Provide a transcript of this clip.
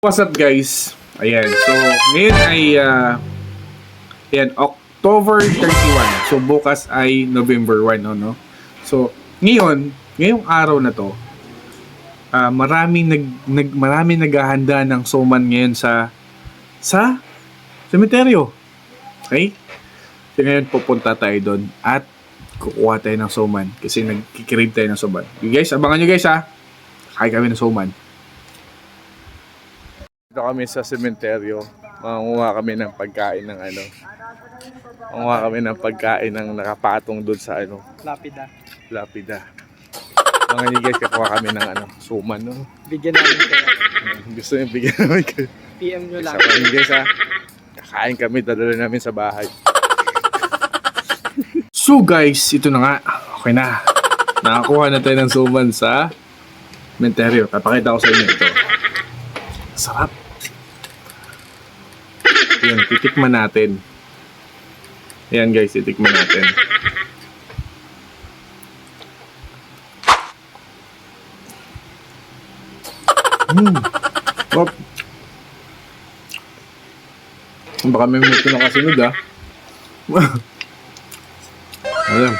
What's up guys? Ayan, so ngayon ay uh, ayan, October 31. So bukas ay November 1, no, no? So ngayon, ngayong araw na to, ah maraming nag, nag maraming naghahanda ng suman ngayon sa sa sementeryo. Okay? So ngayon pupunta tayo doon at kukuha tayo ng suman kasi nagkikrave tayo ng suman. You guys, abangan nyo guys ha. Kaya kami ng suman. Dito kami sa sementeryo. Mangunguha kami ng pagkain ng ano. Mangunguha kami ng pagkain ng nakapatong doon sa ano, Lapida. lapida. Mga guys, kakuha kami ng ano, suman. No? Bigyan namin kayo. Gusto nyo bigyan namin kayo. PM nyo lang. Sa kami guys ha. Kakain kami, dadala namin sa bahay. so guys, ito na nga. Okay na. Nakakuha na tayo ng suman sa sementeryo. Papakita ko sa inyo ito. Sarap. Yan, titikman natin. Ayan guys, titikman natin. Hmm. Oh. Baka may mga pinakasunod ah. Ayan.